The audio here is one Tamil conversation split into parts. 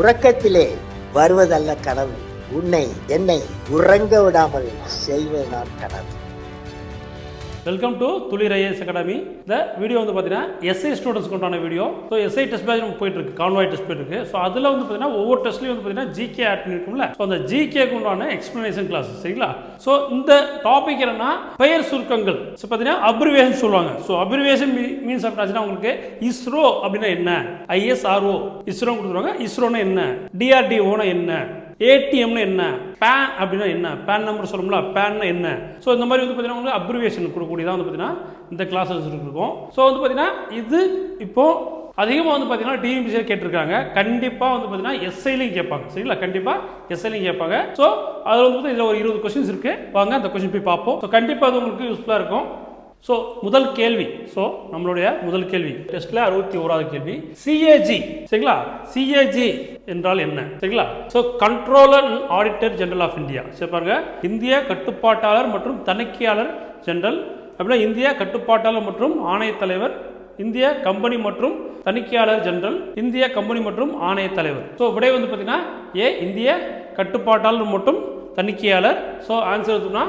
உறக்கத்திலே வருவதல்ல கனவு. உன்னை என்னை உறங்க விடாமல் செய்வதுதான் கனவு. Welcome to Thulir IAS academy இந்த வீடியோ வந்து பார்த்தீங்கன்னா எஸ்ஐ ஸ்டூடெண்ட்ஸ்க்கு உண்டான video so SI test page நம்ம போயிட்டு இருக்கு கான்வாய் டெஸ்ட் போயிட்டு இருக்கு ஸோ அதில் வந்து பார்த்தீங்கன்னா ஒவ்வொரு டெஸ்ட்லையும் வந்து பார்த்தீங்கன்னா ஜிகே ஆட் பண்ணிருக்கும்ல. ஸோ அந்த ஜிகேக்கு உண்டான எக்ஸ்பிளனேஷன் கிளாஸ் சரிங்களா? ஸோ இந்த டாபிக் என்னன்னா பெயர் சுருக்கங்கள். ஸோ பார்த்தீங்கன்னா அப்ரிவேஷன் சொல்லுவாங்க. ஸோ அப்ரிவேஷன் மீன்ஸ் அப்படின்னா உங்களுக்கு இஸ்ரோ அப்படின்னா என்ன? ஐஎஸ்ஆர்ஓ இஸ்ரோ கொடுத்துருவாங்க. இஸ்ரோனா என்ன? டிஆர்டிஓனா என்ன? ஏடிஎம்னு என்ன? பேன் அப்படின்னா என்ன? பேன் நம்பர் சொல்லும்ல பேன்னா என்ன? ஸோ இந்த மாதிரி வந்து பார்த்தீங்கன்னா உங்களுக்கு அப்ரிவேஷன் கொடுக்கக்கூடியதான் வந்து பார்த்தீங்கன்னா இந்த கிளாஸஸ் இருக்கும். ஸோ வந்து பார்த்தீங்கன்னா இது இப்போ அதிகமாக வந்து பார்த்தீங்கன்னா டிஎம்பிசியில் கேட்டிருக்காங்க. கண்டிப்பாக வந்து பார்த்தீங்கன்னா எஸ்ஐலையும் கேட்பாங்க. சரிங்களா? கண்டிப்பாக எஸ்ஐலையும் கேட்பாங்க. ஸோ அதில் வந்து இதில் ஒரு இருபது கொஸ்டின்ஸ் இருக்குது வாங்க அந்த கொஸ்டின் போய் பார்ப்போம். ஸோ கண்டிப்பாக அது உங்களுக்கு யூஸ்ஃபுல்லாக இருக்கும். ஸோ முதல் கேள்வி. ஸோ நம்மளுடைய முதல் கேள்வி. டெஸ்ட்ல அறுபத்தி ஓராவது கேள்வி. சிஏஜி சரிங்களா? சிஏஜி என்றால் என்ன? சரிங்களா? So controller and auditor general of India சரி பாருங்க. இந்திய கட்டுப்பாட்டாளர் மற்றும் தணிக்கையாளர் ஜெனரல் அப்படின்னா இந்திய கட்டுப்பாட்டாளர் மற்றும் ஆணைய தலைவர். இந்திய கம்பெனி மற்றும் தணிக்கையாளர் ஜெனரல் இந்திய கம்பெனி மற்றும் ஆணைய தலைவர். ஸோ விடை வந்து பார்த்தீங்கன்னா ஏ இந்திய கட்டுப்பாட்டாளர் மற்றும் தணிக்கையாளர். ஸோ ஆன்சர் வந்துன்னா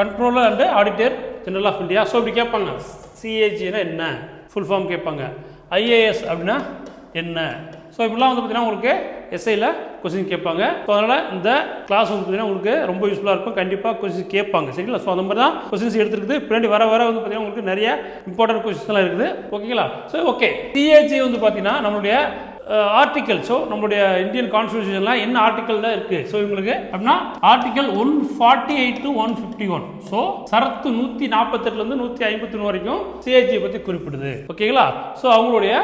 controller and auditor general of India so இப்படி கேட்பாங்க? சிஏஜினா என்ன? ஃபுல் ஃபார்ம் கேட்பாங்க. ஐஏஎஸ் அப்படின்னா என்ன? ஸோ இப்படிலாம் வந்து பார்த்தீங்கன்னா உங்களுக்கு எஸ்ஐயில் கொஸ்டின் கேட்பாங்க. ஸோ அதனால் இந்த கிளாஸ் வந்து பார்த்தீங்கன்னா உங்களுக்கு ரொம்ப யூஸ்ஃபுல்லாக இருக்கும். கண்டிப்பாக கொஸ்டின் கேட்பாங்க. சரிங்களா? ஸோ அந்த மாதிரி தான் கொஸ்டின்ஸ் எடுத்துருக்குது. பின்னாடி வர வர வந்து பார்த்தீங்கன்னா உங்களுக்கு நிறைய இம்பார்ட்டன்ட் கொஸ்டின்ஸ்லாம் இருக்குது. ஓகேங்களா ஸோ ஓகே சிஏஜி வந்து பார்த்தீங்கன்னா நம்மளுடைய ஆர்டிக்கல் ஸோ நம்மளுடைய இந்தியன் கான்ஸ்டியூஷன்லாம் என்ன ஆர்டிக்கலில் இருக்குது ஸோ இவங்களுக்கு அப்படின்னா article one forty eight to one fifty one so சரத்து நூற்றி நாற்பத்தெட்டுலேருந்து நூற்றி ஐம்பத்தி வரைக்கும் சிஏஜியை பற்றி குறிப்பிடுது. ஓகேங்களா ஸோ அவங்களுடைய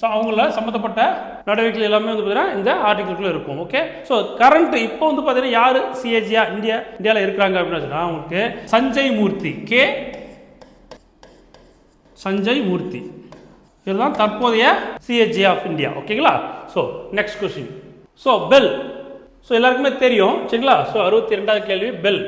ஸோ அவங்கள சம்மந்தப்பட்ட நடவடிக்கைகள் எல்லாமே வந்து பார்த்தீங்கன்னா இந்த ஆர்டிகிள்குள்ளே இருக்கும். ஓகே ஸோ கரண்ட் இப்போ வந்து பார்த்தீங்கன்னா யார் சிஏஜியா இந்தியா இந்தியாவில் இருக்கிறாங்க அப்படின்னு சொன்னால் அவங்களுக்கு சஞ்சய் மூர்த்தி. கே சஞ்சய் மூர்த்தி. இதுதான் தற்போதைய சிஹெச்ஜி ஆஃப் இந்தியா ஓகேங்களா so next question so BEL so எல்லாருக்குமே தெரியும் சரிங்களா? ஸோ அறுபத்தி ரெண்டாவது கேள்வி பெல்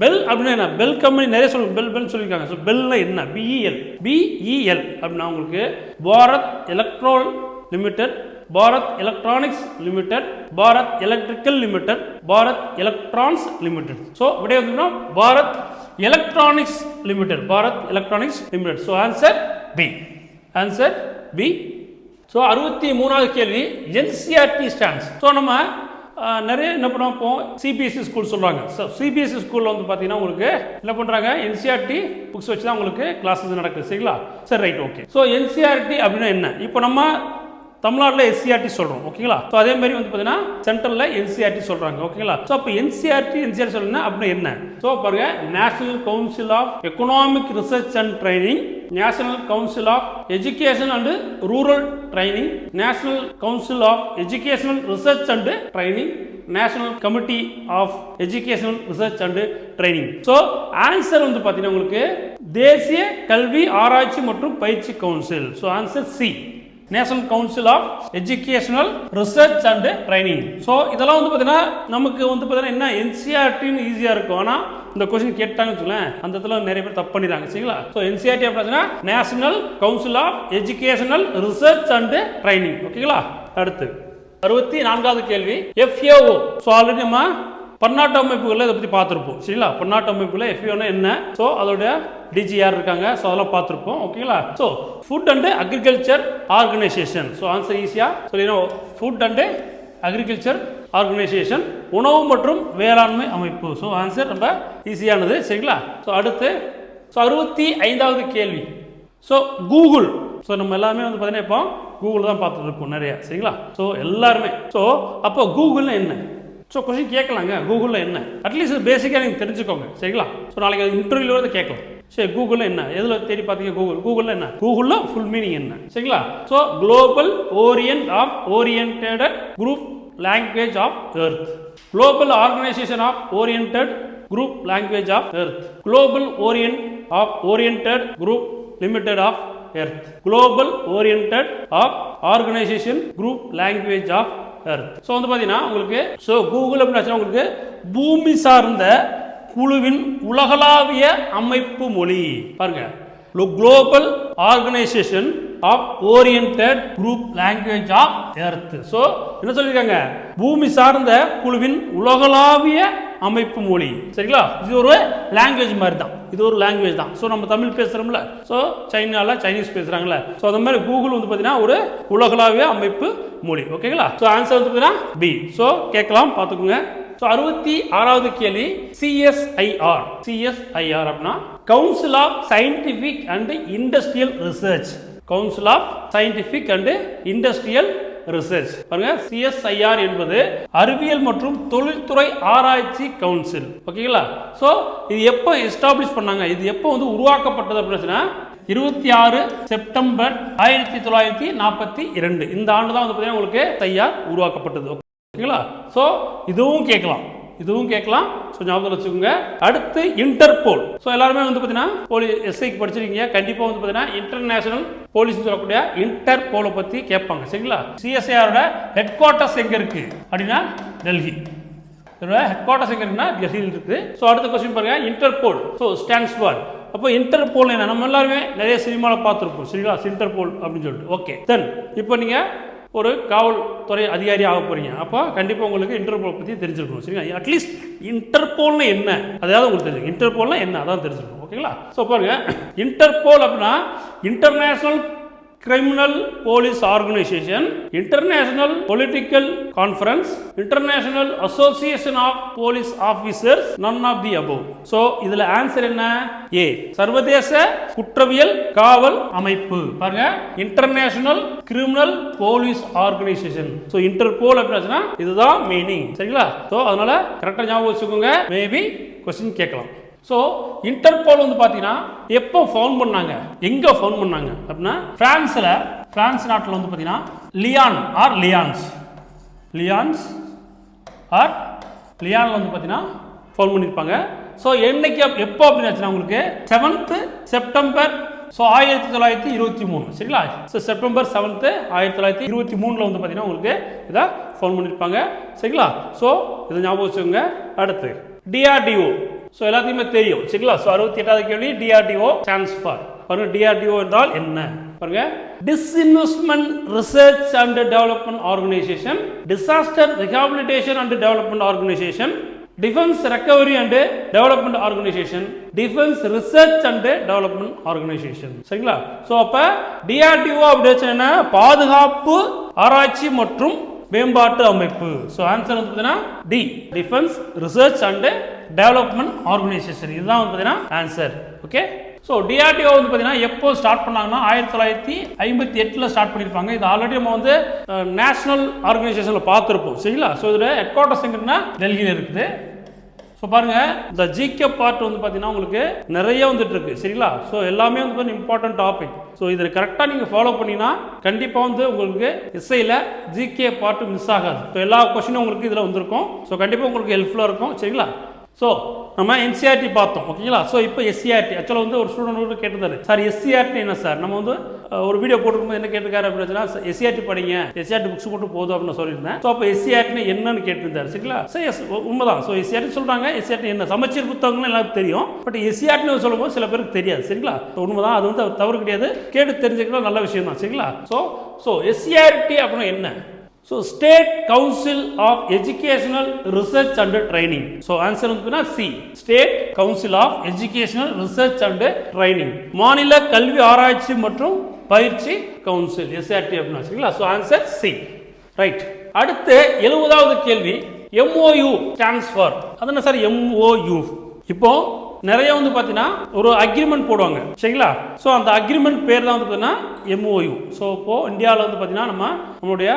பெல் அப்படின்னா என்ன? பெல் கம்பெனி நிறைய சொல்லுங்க பெல் பெல் சொல்லியிருக்காங்க. ஸோ பெல்னா என்ன? பிஇஎல் பிஇஎல் அப்படின்னா உங்களுக்கு Bharat electrol limited Bharat electronics limited Bharat electrical limited Bharat electrons limited. So விடைய வந்து Bharat electronics limited Bharat electronics limited. So answer B answer B so அறுபத்தி மூணாவது கேள்வி என்சிஆர்டி ஸ்டாண்ட்ஸ் ஸோ நம்ம நிறைய என்ன பண்ணுவோம் சிபிஎஸ்சி ஸ்கூல் சொல்கிறாங்க ஸோ சிபிஎஸ்சி ஸ்கூலில் வந்து பார்த்தீங்கன்னா உங்களுக்கு என்ன பண்ணுறாங்க என்சிஆர்டி புக்ஸ் வச்சு தான் உங்களுக்கு கிளாஸஸ் நடக்குது. சரிங்களா? சரி ரைட் ஓகே ஸோ என்சிஆர்டி அப்படின்னா என்ன? இப்போ நம்ம தமிழ்நாட்டில் எஸ்சிஆர்டி சொல்கிறோம் ஓகேங்களா? ஸோ அதே மாதிரி வந்து பார்த்தீங்கன்னா சென்ட்ரலில் என்சிஆர்டி சொல்கிறாங்க ஓகேங்களா? ஸோ அப்போ என்சிஆர்டி என்சிஆர் சொல்லணும்னா அப்படின்னா என்ன? ஸோ பாருங்க national council of economic research and training national council of education and rural training national council of educational research and training national committee of educational research and training so answer வந்து பார்த்தீங்கன்னா உங்களுக்கு தேசிய கல்வி ஆராய்ச்சி மற்றும் பயிற்சி council. So answer C national council of educational research and training. So இதெல்லாம் வந்து பார்த்தீங்கன்னா நமக்கு வந்து பார்த்தீங்கன்னா என்ன என்சிஆர்டின்னு ஈஸியாக இருக்கும். ஆனால் இந்த கொஸ்டின் கேட்டாங்கன்னு சொல்லேன் அந்த இடத்துல நிறைய பேர் தப்பு பண்ணிடுறாங்க. சரிங்களா? ஸோ என்சிஆர்டி அப்படின்னா national council of educational research and training ஓகேங்களா அடுத்து. அறுபத்தி நான்காவது கேள்வி எஃப்ஏஓ ஸோ ஆல்ரெடி நம்ம பன்னாட்டு அமைப்புகளில் இதை பற்றி பார்த்துருப்போம். சரிங்களா? பன்னாட்டு அமைப்புகளில் எஃப்இஓனா என்ன? ஸோ அதோடைய டிஜி யார் இருக்காங்க? ஸோ அதெல்லாம் பார்த்துருப்போம். ஓகேங்களா? So food and agriculture organisation so answer ஈஸியாக சொல்லிடும் ஃபுட் அண்டு அக்ரிகல்ச்சர் ஆர்கனைசேஷன் உணவு மற்றும் வேளாண்மை அமைப்பு. ஸோ ஆன்சர் ரொம்ப ஈஸியானது சரிங்களா? ஸோ அடுத்து ஸோ அறுபத்தி ஐந்தாவது கேள்வி. ஸோ கூகுள் ஸோ நம்ம எல்லாமே வந்து பார்த்தீங்கன்னா இப்போ கூகுள் தான் பார்த்துட்டு இருக்கோம் நிறையா. சரிங்களா? ஸோ எல்லாருமே. ஸோ அப்போ கூகுள்னு என்ன? ஸோ கொஸ்டின் கேட்கலாங்க. கூகுளில் என்ன? அட்லீஸ்ட் பேசிக்காக நீங்கள் தெரிஞ்சுக்கோங்க. சரிங்களா? ஸோ நாளைக்கு இன்டர்வியூவில் வந்து கேட்கலாம். சரி கூகுளில் என்ன? எதில் தேடி பார்த்தீங்க கூகுள் கூகுளில் என்ன? கூகுளில் ஃபுல் மீனிங் என்ன? சரிங்களா? So global orient of oriented group language of earth global organisation of oriented group language of earth global orient of oriented group limited of earth global oriented of organisation group language of earth so வந்து பார்த்தீங்கன்னா உங்களுக்கு ஸோ கூகுள் அப்படின்னு உங்களுக்கு பூமி சார்ந்த குழுவின் உலகளாவிய அமைப்பு மொழி. பாருங்க. Global organisation of oriented group language of earth so என்ன சொல்லியிருக்காங்க? பூமி சார்ந்த குழுவின் உலகளாவிய அமைப்பு மொழி. சரிங்களா? இது ஒரு லாங்குவேஜ் மாதிரி தான் இது ஒரு லாங்குவேஜ் தான். ஸோ நம்ம தமிழ் பேசுகிறோம்ல ஸோ சைனால சைனீஸ் பேசுகிறாங்களே ஸோ அந்த மாதிரி கூகுள் வந்து பார்த்தீங்கன்னா ஒரு உலகளாவிய அமைப்பு மொழி. ஓகேங்களா? ஸோ ஆன்சர் வந்து பார்த்தீங்கன்னா பி ஸோ கேட்கலாம் பார்த்துக்கோங்க. ஸோ அறுபத்தி ஆறாவது கேள்வி சிஎஸ்ஐஆர் சிஎஸ்ஐஆர் அப்படின்னா council of scientific and industrial research council of scientific and industrial research பாருங்க சிஎஸ்ஐஆர் என்பது அறிவியல் மற்றும் தொழில்துறை ஆராய்ச்சி கவுன்சில் ஓகேங்களா? ஸோ இது எப்போ எஸ்டாப்ளிஷ் பண்ணாங்க? இது எப்போ வந்து உருவாக்கப்பட்டது அப்படின்னா இருபத்தி ஆறு செப்டம்பர் ஆயிரத்தி தொள்ளாயிரத்தி நாற்பத்தி இரண்டு. இந்த ஆண்டு தான் வந்து பார்த்தீங்கன்னா உங்களுக்கு தையார் உருவாக்கப்பட்டது. ஓகேங்களா? ஸோ இதுவும் கேட்கலாம். இதுவும் கேட்கலாம். ஸோ ஞாபகம் வச்சுக்கோங்க. அடுத்து இன்டர்போல் ஸோ எல்லாருமே வந்து பார்த்தீங்கன்னா போலீஸ் எஸ்ஐக்கு படிச்சிருக்கீங்க. கண்டிப்பாக வந்து பார்த்தீங்கன்னா இன்டர்நேஷனல் போலீஸ் சொல்லக்கூடிய இன்டர்போலை பற்றி கேட்பாங்க. சரிங்களா? சிஎஸ்ஐஆரோட ஹெட் குவார்ட்டர்ஸ் எங்கே இருக்கு? அப்படின்னா டெல்லி இதோட ஹெட் குவார்ட்டர்ஸ் எங்கே இருக்குன்னா டெல்லியில் இருக்குது ஸோ அடுத்த கொஸ்டின் பாருங்க. இன்டர்போல் ஸோ ஸ்டாண்ட்ஸ் ஃபார் அப்போ இன்டர்போல் என்ன? நம்ம எல்லாருமே நிறைய சினிமாவில் பார்த்துருப்போம். சரிங்களா? இன்டர்போல் அப்படின்னு சொல்லிட்டு. ஓகே தென் இப்போ நீங்கள் ஒரு காவல்துறை அதிகாரி ஆக போகிறீங்க அப்போ கண்டிப்பாக உங்களுக்கு இன்டர்போல் பற்றி தெரிஞ்சிருக்கணும் சரிங்களா? அட்லீஸ்ட் இன்டர்போல்னு என்ன? அதாவது உங்களுக்கு தெரிஞ்சுக்கணும் இன்டர்போல்னா என்ன? அதான் தெரிஞ்சிருக்கணும் ஓகேங்களா ஸோ பாருங்கள் இன்டர்போல் அப்படின்னா international criminal police organisation international political conference international association of police officers none of the above so இதுல ஆன்சர் என்ன? ஏ சர்வதேச குற்றவியல் காவல் அமைப்பு. பாருங்க. International criminal police organisation so Interpol அப்படின்னா இதுதான் மீனிங் சரிங்களா? ஸோ அதனால கரெக்டாக ஞாபகம் வச்சுக்கோங்க. மேபி கொஸ்டின் கேட்கலாம். ஸோ இன்டர்போல் வந்து பார்த்தீங்கன்னா எப்போ ஃபவுண்ட் பண்ணாங்க? எங்கே ஃபவுண்ட் பண்ணாங்க? அப்படின்னா ஃப்ரான்ஸில் ஃப்ரான்ஸ் நாட்டில் வந்து பார்த்தீங்கன்னா Lyon or Lyons Lyons or லியானில் வந்து பார்த்தீங்கன்னா ஃபவுண்ட் பண்ணியிருப்பாங்க ஸோ என்னைக்கு எப்போ அப்படின்னு ஆச்சுன்னா உங்களுக்கு செவன்த்து செப்டம்பர் ஸோ ஆயிரத்தி தொள்ளாயிரத்தி இருபத்தி மூணு. சரிங்களா? ஸோ செப்டம்பர் செவன்த்து ஆயிரத்தி தொள்ளாயிரத்தி இருபத்தி மூணில் வந்து பார்த்தீங்கன்னா உங்களுக்கு இதை ஃபோன் பண்ணியிருப்பாங்க சரிங்களா? ஸோ இதை ஞாபகம் வச்சுக்கோங்க. அடுத்து டிஆர்டிஓ ஸோ எல்லாத்தையுமே தெரியும். சரிங்களா? ஸோ அறுபத்தி எட்டாவது கேள்வி டிஆர்டிஓ டிரான்ஸ்ஃபார் பாருங்க டிஆர்டிஓ என்றால் என்ன? பாருங்க. Disinvestment research and development organisation disaster rehabilitation and development organisation defence recovery and development organisation defence research and development organisation சரிங்களா? ஸோ அப்போ டிஆர்டிஓ அப்படி என்ன? பாதுகாப்பு ஆராய்ச்சி மற்றும் மேம்பாட்டு அமைப்பு. ஸோ ஆன்சர் வந்து பார்த்தீங்கன்னா D defence research and development organisation இதுதான் வந்து பார்த்தீங்கன்னா ஆன்சர் ஓகே ஸோ டிஆர்டிஓ வந்து பார்த்தீங்கன்னா எப்போ ஸ்டார்ட் பண்ணாங்கன்னா ஆயிரத்தி தொள்ளாயிரத்தி ஐம்பத்தி எட்டில் ஸ்டார்ட் பண்ணியிருப்பாங்க இது ஆல்ரெடி நம்ம வந்து நேஷனல் ஆர்கனைசேஷனில் பார்த்துருப்போம். சரிங்களா? ஸோ இதில் ஹெட் குவார்ட்டர்ஸ் எங்கன்னா டெல்லியில் இருக்குது. இப்போ பாருங்க இந்த ஜிகே பார்ட் வந்து பார்த்தீங்கன்னா உங்களுக்கு நிறைய வந்துட்டு இருக்கு சரிங்களா? ஸோ எல்லாமே வந்து பார்த்தீங்கன்னா இம்பார்ட்டன்ட் டாபிக் ஸோ இதில் கரெக்டாக நீங்கள் ஃபாலோ பண்ணினா கண்டிப்பாக வந்து உங்களுக்கு இசையில் ஜிகே பார்ட் மிஸ் ஆகாது. ஸோ எல்லா கொஷினும் உங்களுக்கு இதில் வந்திருக்கும். ஸோ கண்டிப்பாக உங்களுக்கு ஹெல்ப்ஃபுல்லாக இருக்கும் சரிங்களா? ஸோ நம்ம என்சிஆர்டி பார்த்தோம் ஓகேங்களா ஸோ இப்போ எஸ்சிஆர்டி ஆக்சுவலாக வந்து ஒரு ஸ்டூடெண்ட் வந்து கேட்டிருந்தாரு சார் எஸ்சிஆர்டி என்ன சார் நம்ம வந்து ஒரு வீடியோ போட்டுருக்கும்போது என்ன கேட்டிருக்காரு அப்படின்னா எஸ்சிஆர்டி படிங்க எஸ்சிஆர்டி புக்ஸ் மட்டும் போதும் அப்படின்னு சொல்லியிருந்தேன் ஸோ அப்போ எஸ்சிஆர்டி என்னன்னு கேட்டிருந்தாரு சரிங்களா சார் எஸ் உண்மைதான் ஸோ எஸ்சிஆர்டி சொல்கிறாங்க எஸ்சிஆர்டி என்ன சமச்சீர் புத்தகங்கள்னு எல்லாருக்கும் தெரியும் பட் எஸ்சிஆர்டி சொல்லும்போது சில பேருக்கு தெரியாது சரிங்களா உண்மைதான் அது வந்து தவறு கிடையாது கேட்டு தெரிஞ்சுக்கலாம் நல்ல விஷயம் தான் சரிங்களா ஸோ ஸோ எஸ்சிஆர்டி அப்படின்னா என்ன so state council of educational research and training so answer வந்து C state council of educational research and training மாநில கல்வி ஆராய்ச்சி மற்றும் பயிற்சி கவுன்சில் எஸ்ஆர்டி அப்படின்னு வச்சுங்களா ஸோ ஆன்சர் சி ரைட் அடுத்து எழுபதாவது கேள்வி. எம்ஓயு ஸ்டாண்ட்ஸ் ஃபார் அது என்ன சார்? எம்ஓயு இப்போ நிறைய வந்து பார்த்தீங்கன்னா ஒரு அக்ரிமெண்ட் போடுவாங்க. சரிங்களா? ஸோ அந்த அக்ரிமெண்ட் பேர் தான் வந்து பார்த்தீங்கன்னா எம்ஓயு ஸோ இப்போ இந்தியாவில் வந்து பார்த்தீங்கன்னா நம்ம நம்மளுடைய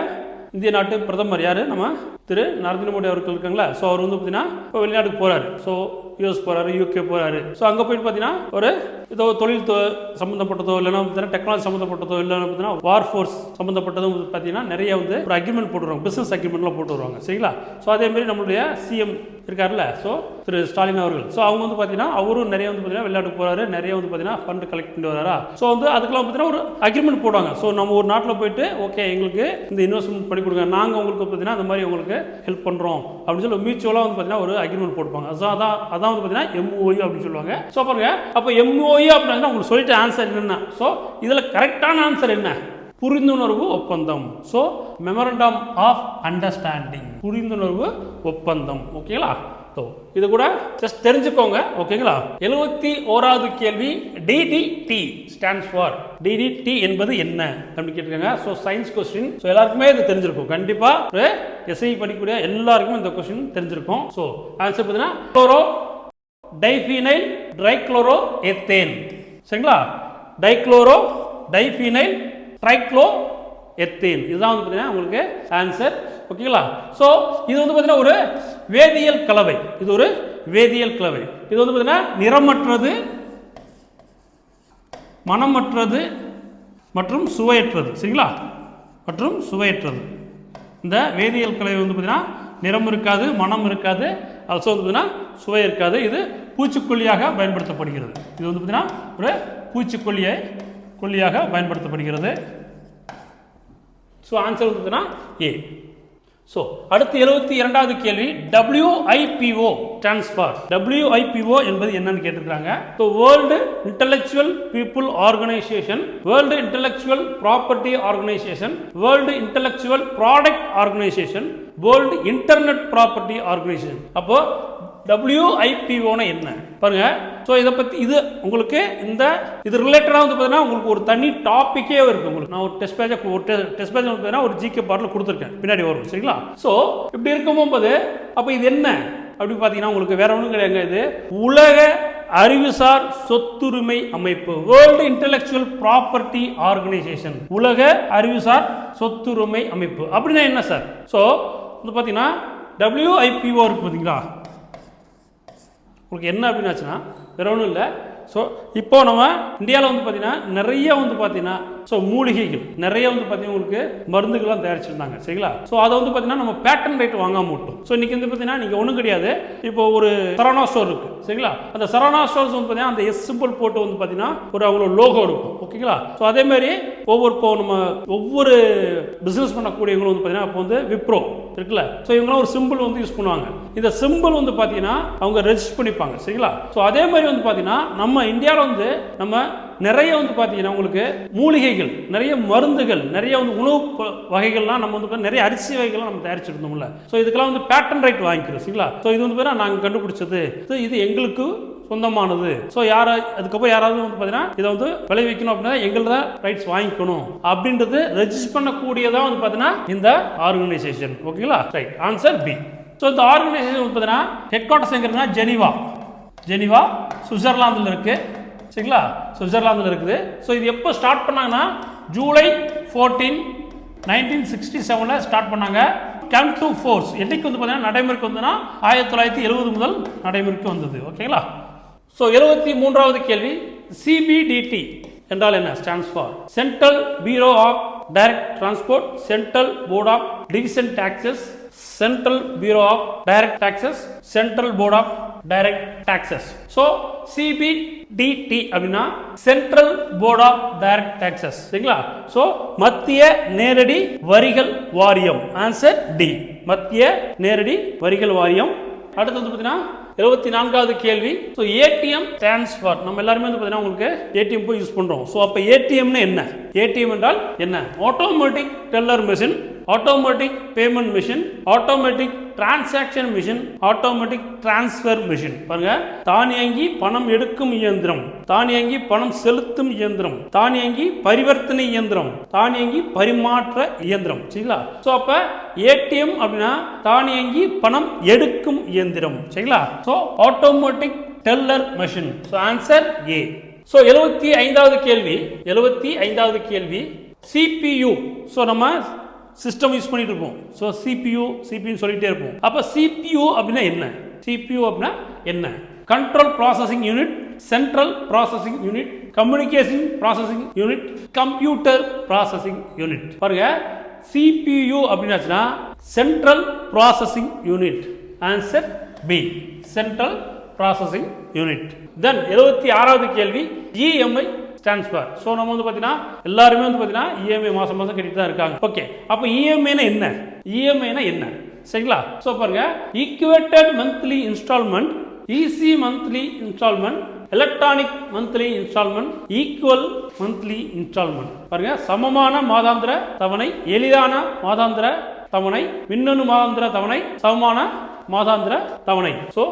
இந்திய நாட்டு பிரதமர் யார்? நம்ம திரு நரேந்திர மோடி அவர்கள் இருக்காங்களா? ஸோ அவர் வந்து பார்த்தீங்கன்னா இப்போ வெளிநாட்டுக்கு போகிறாரு ஸோ யூஎஸ் போகிறாரு யூகே போகிறாரு ஸோ அங்கே போயிட்டு பார்த்தீங்கன்னா ஒரு ஏதோ தொழில் தொ சம்மந்தப்பட்டதோ இல்லைன்னா பார்த்தீங்கன்னா டெக்னாலஜி சம்மந்தப்பட்டதோ இல்லைன்னா பார்த்தீங்கன்னா வார் ஃபோர்ஸ் சம்மந்தப்பட்டதும் வந்து பார்த்தீங்கன்னா நிறைய வந்து ஒரு அக்ரிமெண்ட் போட்டுருவாங்க. பிஸ்னஸ் அக்ரிமெண்ட்லாம் போட்டு வருவாங்க சரிங்களா? ஸோ அதேமாரி நம்மளுடைய சிஎம் இருக்கார்ல ஸோ திரு ஸ்டாலின் அவர்கள். ஸோ அவங்க வந்து பார்த்தீங்கன்னா அவரும் நிறைய வந்து பார்த்தீங்கன்னா வெளிநாட்டுக்கு போகிறாரு நிறைய வந்து பார்த்தீங்கன்னா ஃபண்ட் கலெக்ட் பண்ணி வராரா? ஸோ வந்து அதுக்கெல்லாம் பார்த்தீங்கன்னா ஒரு அக்ரிமெண்ட் போடுவாங்க. ஸோ நம்ம ஒரு நாட்டில் போயிட்டு ஓகே எங்களுக்கு இந்த இன்வெஸ்ட்மெண்ட் பண்ணி கொடுங்க. நாங்கள் உங்களுக்கு பார்த்தீங்கன்னா அந்த மாதிரி உங்களுக்கு ஹெல்ப் பண்ணுறோம் அப்படின்னு சொல்லி மியூச்சுவலாக வந்து பார்த்தீங்கன்னா ஒரு அக்ரிமெண்ட் போட்டுப்பாங்க. ஸோ அதான் அதான் வந்து பார்த்தீங்கன்னா எம்ஓயு அப்படின்னு சொல்லுவாங்க. ஸோ பாருங்க அப்போ எம்ஓயு அப்படின்னா உங்களுக்கு சொல்லிட்டு ஆன்சர் என்னென்ன? ஸோ இதில் கரெக்டான ஆன்சர் என்ன? புரிந்துணர்வு ஒப்பந்தம். ஸோ மெமரண்டம் ஆஃப் அண்டர்ஸ்டாண்டிங் புரிந்துணர்வு ஒப்பந்தம். ஓகேங்களா ஸோ இது கூட ஜஸ்ட் தெரிஞ்சுக்கோங்க ஓகேங்களா? எழுபத்தி ஓராவது கேள்வி டிடிடி ஸ்டாண்ட்ஸ் ஃபார் டிடிடி என்பது என்ன அப்படின்னு கேட்டிருக்காங்க. ஸோ சயின்ஸ் கொஸ்டின் ஸோ எல்லாருக்குமே இது தெரிஞ்சிருக்கும். கண்டிப்பாக ஒரு எஸ்ஐ படிக்கக்கூடிய எல்லாருக்குமே இந்த கொஸ்டின் தெரிஞ்சிருக்கும். ஸோ ஆன்சர் பார்த்தீங்கன்னா குளோரோ டைஃபீனைல் ட்ரைக்ளோரோ எத்தேன் சரிங்களா? டைக்ளோரோ டைஃபினைல் ட்ரைக்ளோ எத்தேன் இதுதான் வந்து பார்த்தீங்கன்னா உங்களுக்கு ஆன்சர் ஓகேங்களா? ஸோ இது வந்து பார்த்தீங்கன்னா ஒரு வேதியியல் கலவை. இது ஒரு வேதியியல் கலவை. இது வந்து பார்த்தீங்கன்னா நிறமற்றது மனமற்றது மற்றும் சுவையற்றது. சரிங்களா? மற்றும் சுவையற்றது. இந்த வேதியியல் கலவை வந்து பார்த்திங்கன்னா நிறம் இருக்காது மனம் இருக்காது அல்சோ வந்து பார்த்தீங்கன்னா சுவை இருக்காது. இது பூச்சிக்கொல்லியாக பயன்படுத்தப்படுகிறது. இது வந்து பார்த்திங்கன்னா ஒரு பூச்சிக்கொல்லியை கொல்லியாக பயன்படுத்தப்படுகிறது. ஸோ ஆன்சர் வந்து பார்த்தீங்கன்னா ஏ ஸோ அடுத்து எழுபத்தி இரண்டாவது கேள்வி டபிள்யூஐபிஓ டிரான்ஸ்ஃபர் டபிள்யூஐபிஓ என்பது என்னன்னு கேட்டிருக்காங்க so world intellectual people organisation world intellectual property organisation world intellectual product organisation world internet property organisation அப்போ டபிள்யூஐபிஓனா என்ன? பாருங்க. ஸோ இதை பற்றி இது உங்களுக்கு இந்த இது ரிலேட்டடாக வந்து பார்த்தீங்கன்னா உங்களுக்கு ஒரு தனி டாப்பிக்கே இருக்கு உங்களுக்கு. நான் ஒரு டெஸ்ட் பேஜை ஒரு டெஸ்ட் பேஜ் வந்து பார்த்தீங்கன்னா ஒரு ஜிகே பாட்டில் கொடுத்துருக்கேன். பின்னாடி வரும் சரிங்களா? ஸோ இப்படி இருக்கும்போது அப்போ இது என்ன? அப்படி பார்த்தீங்கன்னா உங்களுக்கு வேற ஒன்றும் கிடையாது இது. உலக அறிவுசார் சொத்துரிமை அமைப்பு வேர்ல்டு இன்டெலெக்சுவல் ப்ராப்பர்ட்டி ஆர்கனைசேஷன் உலக அறிவுசார் சொத்துரிமை அமைப்பு. அப்படின்னா என்ன சார் ஸோ வந்து பார்த்தீங்கன்னா டபிள்யூஐபிஓ இருக்கு பார்த்தீங்களா? உங்களுக்கு என்ன அப்படின்னு ஆச்சுன்னா வேற ஒன்றும் இல்லை. ஸோ இப்போ நம்ம இந்தியாவில் வந்து பார்த்தீங்கன்னா நிறைய வந்து பார்த்தீங்கன்னா ஸோ மூலிகைகள் நிறைய வந்து பார்த்தீங்கன்னா உங்களுக்கு மருந்துகள்லாம் தயாரிச்சிருந்தாங்க. சரிங்களா? ஸோ அதை வந்து பார்த்தீங்கன்னா நம்ம பேட்டன் ரைட் வாங்க மட்டும் ஸோ இன்னைக்கு வந்து பார்த்தீங்கன்னா நீங்கள் ஒன்றும் கிடையாது. இப்போ ஒரு சரவணா ஸ்டோர் இருக்கு. சரிங்களா? அந்த சரவணா ஸ்டோர்ஸ் வந்து பார்த்தீங்கன்னா அந்த எஸ் சிம்பிள் போட்டு வந்து பார்த்தீங்கன்னா ஒரு அவங்களோட லோகோ இருக்கும். ஓகேங்களா? ஸோ அதே மாதிரி ஒவ்வொரு இப்போ நம்ம ஒவ்வொரு பிஸ்னஸ் பண்ணக்கூடியவங்களும் வந்து பார்த்தீங்கன்னா இப்போ வந்து விப்ரோ இருக்குல்ல? ஸோ இவங்களாம் ஒரு சிம்பிள் வந்து யூஸ் பண்ணுவாங்க. இந்த சிம்பிள் வந்து பார்த்தீங்கன்னா அவங்க ரெஜிஸ்டர் பண்ணிப்பாங்க. சரிங்களா? ஸோ அதே மாதிரி வந்து பார்த்தீங்கன்னா நம்ம இந்தியாவில் வந்து நம்ம நிறைய வந்து பார்த்தீங்கன்னா உங்களுக்கு மூலிகைகள் நிறைய மருந்துகள் நிறைய வந்து உணவு ப- வகைகள்லாம் நம்ம வந்து நிறைய அரிசி வகைகள்லாம் நம்ம தயாரிச்சிருந்தோம்ல. ஸோ இதுக்கெல்லாம் வந்து பேட்டன் ரைட் வாங்கிக்கிறோம் சரிங்களா? ஸோ இது வந்து பேர் நாங்கள் கண்டுபிடிச்சது. இது எங்களுக்கு சொந்தமானது. ஸோ யாரா அதுக்கப்புறம் யாராவது வந்து பார்த்தீங்கன்னா இதை வந்து விளைவிக்கணும் அப்படின்னா எங்களோட ரைட்ஸ் வாங்கிக்கணும். அப்படின்றது ரெஜிஸ்டர் பண்ணக்கூடியதாக வந்து பார்த்தீங்கன்னா இந்த ஆர்கனைசேஷன் ஓகேங்களா ரைட் ஆன்சர் பி ஸோ இந்த ஆர்கனைசேஷன் வந்து பார்த்தீங்கன்னா ஹெட் குவார்ட்டர்ஸ் எங்கிறதுனா ஜெனிவா. ஜெனிவா சுவிட்சர்லாந்தில் இருக்குது சரிங்களா? சுவிட்சர்லாந்தில் இருக்குது. ஸோ இது எப்போ ஸ்டார்ட் பண்ணாங்கன்னா ஜூலை ஃபோர்டீன் நைன்டீன் சிக்ஸ்டி செவனில் ஸ்டார்ட் பண்ணாங்க. கம் டு ஃபோர்ஸ் என்னைக்கு வந்து பார்த்தீங்கன்னா நடைமுறைக்கு வந்ததுன்னா ஆயிரத்தி தொள்ளாயிரத்தி எழுபது முதல் நடைமுறைக்கு வந்தது. ஓகேங்களா? ஸோ எழுபத்தி மூன்றாவது கேள்வி சிபிடிடி என்றால் என்ன? Stands for central bureau of direct transport central board of division taxes central bureau of direct taxes central board of direct taxes so CBDT அப்படின்னா central board of direct taxes சரிங்களா? ஸோ மத்திய நேரடி வரிகள் வாரியம். ஆன்சர் டி மத்திய நேரடி வரிகள் வாரியம். அடுத்து வந்து பார்த்தீங்கன்னா இருபத்தி நான்காவது கேள்வி ஸோ ஏடிஎம் டிரான்ஸ்ஃபர் நம்ம எல்லாருமே வந்து பார்த்தீங்கன்னா உங்களுக்கு ஏடிஎம் போய் யூஸ் பண்ணுறோம் ஸோ அப்போ ஏடிஎம்னு என்ன? ஏடிஎம் என்றால் என்ன? Automatic teller machine automatic payment machine automatic transaction machine automatic transfer machine பாருங்க. தானியங்கி பணம் எடுக்கும் இயந்திரம். தானியங்கி பணம் செலுத்தும் இயந்திரம். தானியங்கி பரிவர்த்தனை இயந்திரம். தானியங்கி பரிமாற்ற இயந்திரம். சரிங்களா? ஸோ அப்போ ஏடிஎம் அப்படின்னா தானியங்கி பணம் எடுக்கும் இயந்திரம். சரிங்களா? So automatic teller machine so answer A so எழுபத்தி ஐந்தாவது கேள்வி. எழுபத்தி ஐந்தாவது கேள்வி. சிபியு ஸோ நம்ம சிஸ்டம் யூஸ் பண்ணிட்டு இருப்போம். ஸோ சிபியூ சிபியூன்னு சொல்லிட்டே இருப்போம். அப்போ சிபியூ அப்படின்னா என்ன? சிபியூ அப்படின்னா என்ன? Control processing unit central processing unit communication processing unit computer processing unit பாருங்க. CPU அப்படின்னாச்சுன்னா central processing unit answer B central processing unit then எழுபத்தி ஆறாவது கேள்வி. இஎம்ஐ ஸ்டாண்ட்ஸ் ஃபார் ஸோ நம்ம வந்து பார்த்தீங்கன்னா எல்லாருமே வந்து பார்த்தீங்கன்னா இஎம்ஐ மாதம் மாதம் கட்டிட்டு தான் இருக்காங்க. ஓகே அப்போ இஎம்ஐனா என்ன? இஎம்ஐனா என்ன? சரிங்களா? ஸோ பாருங்க. Equated monthly instalment easy monthly instalment electronic monthly instalment equal monthly instalment பாருங்க. சமமான மாதாந்திர தவணை எளிதான மாதாந்திர தவணை மின்னணு மாதாந்திர தவணை சமமான மாதாந்திர தவணை. ஸோ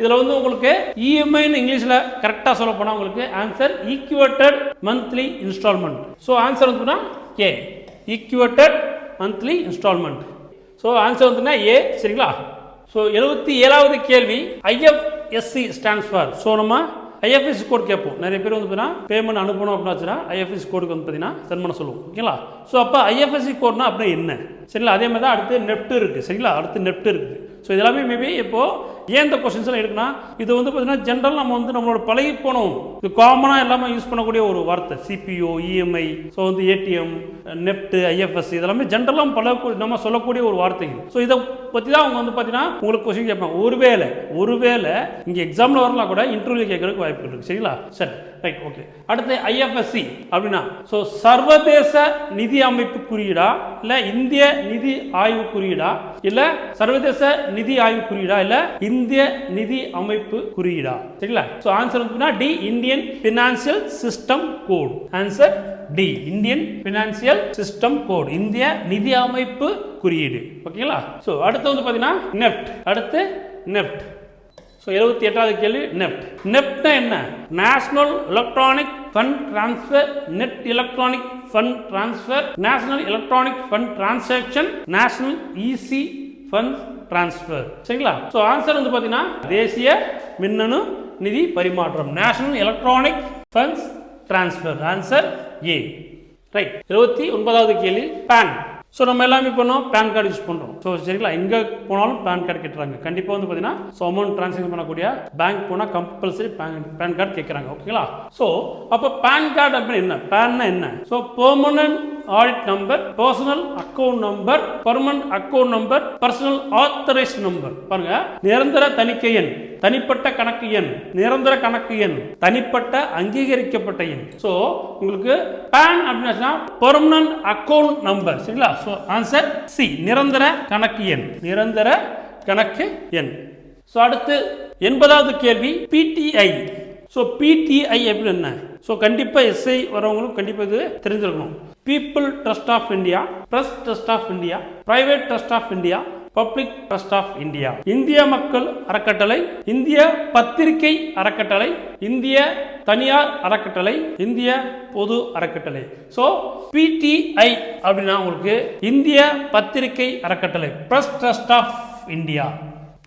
இதில் வந்து உங்களுக்கு இஎம்ஐன்னு இங்கிலீஷில் கரெக்டாக சொல்ல போனால் உங்களுக்கு answer equated monthly instalment so answer வந்துன்னா A equated monthly instalment so answer வந்துன்னா ஏ சரிங்களா? ஸோ எழுபத்தி ஏழாவது கேள்வி ஐஎஃப்எஸ்சி ஸ்டாண்ட்ஸ் ஃபார் ஸோ நம்ம ஐஎஃப்எஸ்சி கோட் கேட்போம். நிறைய பேர் வந்து பார்த்தீங்கன்னா பேமெண்ட் அனுப்பணும் அப்படின்னு வச்சுன்னா ஐஎஃப்எஸ்சி கோடுக்கு வந்து பார்த்தீங்கன்னா சென்ட் பண்ண சொல்லுவோம். ஓகேங்களா? ஸோ அப்போ ஐஎஃப்எஸ்சி கோட்னா அப்படின்னா என்ன? சரிங்களா? அதே மாதிரி தான் அடுத்து நெஃப்ட் இருக்குது சரிங்களா? அடுத்து நெஃப்ட் இருக்குது ஸோ இதெல்லாமே மேபி இப்போது ஏன் இந்த கொஸ்டின்ஸ் எல்லாம் இருக்குன்னா இது வந்து பார்த்தீங்கன்னா ஜென்ரல் நம்ம வந்து நம்மளோட பழகி போனோம் இது காமனாக எல்லாமே யூஸ் பண்ணக்கூடிய ஒரு வார்த்தை. சிபிஓ இஎம்ஐ ஸோ வந்து ஏடிஎம் நெஃப்ட் ஐஎஃப்எஸ் இதெல்லாமே ஜென்ரலாக பல நம்ம சொல்லக்கூடிய ஒரு வார்த்தைகள். ஸோ இதை பற்றி தான் அவங்க வந்து பார்த்தீங்கன்னா உங்களுக்கு கொஸ்டின் கேட்பாங்க. ஒருவேளை ஒருவேளை இங்கே எக்ஸாமில் வரலாம் கூட இன்டர்வியூ கேட்கறதுக்கு வாய்ப்பு இருக்குது சரிங்களா? சரி ரைட் ஓகே அடுத்து ஐஎஃப்எஸ்சி அப்படின்னா ஸோ சர்வதேச நிதி அமைப்பு குறியீடா? இல்லை இந்திய நிதி ஆய்வு குறியீடா? இல்லை சர்வதேச நிதி ஆய்வு குறியீடா? இல்லை இந்திய நிதி அமைப்பு குறியீடா? சரிங்களா? ஸோ ஆன்சர் வந்து D Indian financial system code answer D Indian financial system code இந்திய நிதி அமைப்பு குறியீடு. ஓகேங்களா? ஸோ அடுத்து வந்து பார்த்தீங்கன்னா நெஃப்ட் அடுத்து நெஃப்ட் ஸோ எழுபத்தி எட்டாவது கேள்வி நெஃப்ட் நெஃப்ட்னா என்ன? National electronic fund transfer net electronic fund transfer national electronic fund transaction national EC funds transfer சரிங்களா? ஸோ ஆன்சர் வந்து பார்த்தீங்கன்னா தேசிய மின்னணு நிதி பரிமாற்றம் national electronic funds transfer answer A right இருபத்தி ஒன்பதாவது கேள்வி பேன் ஸோ நம்ம எல்லாமே பண்ணோம் பேன் கார்டு யூஸ் பண்ணுறோம் ஸோ சரிங்களா? எங்கே போனாலும் பேன் கார்டு கேட்டுறாங்க. கண்டிப்பாக வந்து பார்த்தீங்கன்னா ஸோ அமௌண்ட் ட்ரான்சாக்ஷன் பண்ணக்கூடிய பேங்க் போனால் கம்பல்சரி பேன் பேன் கார்டு கேட்குறாங்க ஓகேங்களா ஸோ அப்போ பேன் கார்டு அப்படின்னு என்ன? பேன்னா என்ன? So permanent audit number personal account number permanent account number personal authorise number பாருங்க. நிரந்தர தணிக்கை எண் தனிப்பட்ட கணக்கு எண் நிரந்தர கணக்கு எண் தனிப்பட்ட அங்கீகரிக்கப்பட்ட எண். ஸோ உங்களுக்கு பேன் அப்படின்னா பெர்மனன்ட் அக்கௌண்ட் நம்பர் சரிங்களா? ஸோ ஆன்சர் சி நிரந்தர கணக்கு எண் நிரந்தர கணக்கு எண். ஸோ அடுத்து எண்பதாவது கேள்வி பிடிஐ ஸோ பிடிஐ அப்படின்னு என்ன? ஸோ கண்டிப்பாக எஸ்ஐ வரவங்களும் கண்டிப்பாக இது தெரிஞ்சிருக்கணும். People trust of India press trust of India private trust of India public trust of India இந்திய மக்கள் அறக்கட்டளை இந்திய பத்திரிகை அறக்கட்டளை இந்திய தனியார் அறக்கட்டளை இந்திய பொது அறக்கட்டளை. ஸோ பிடிஐ அப்படின்னா உங்களுக்கு இந்திய பத்திரிகை அறக்கட்டளை பிரஸ் ட்ரஸ்ட் ஆஃப் இந்தியா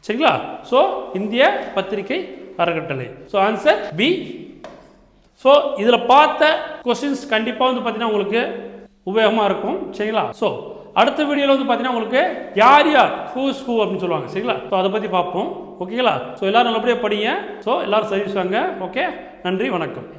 சரிங்களா? ஸோ இந்திய பத்திரிகை அறக்கட்டளை. ஸோ ஆன்சர் பி ஸோ இதில் பார்த்த கொஸ்டின்ஸ் கண்டிப்பாக வந்து பார்த்தீங்கன்னா உங்களுக்கு உபயோகமாக இருக்கும். சரிங்களா? ஸோ அடுத்த வீடியோவில் வந்து பார்த்தீங்கன்னா உங்களுக்கு யார் யார் ஹூஸ் ஹூ அப்படின்னு சொல்லுவாங்க. சரிங்களா? ஸோ அதை பற்றி பார்ப்போம். ஓகேங்களா ஸோ எல்லோரும் நல்லபடியாக படிங்க. ஸோ எல்லோரும் சர்வீஸ் வாங்க ஓகே நன்றி வணக்கம்.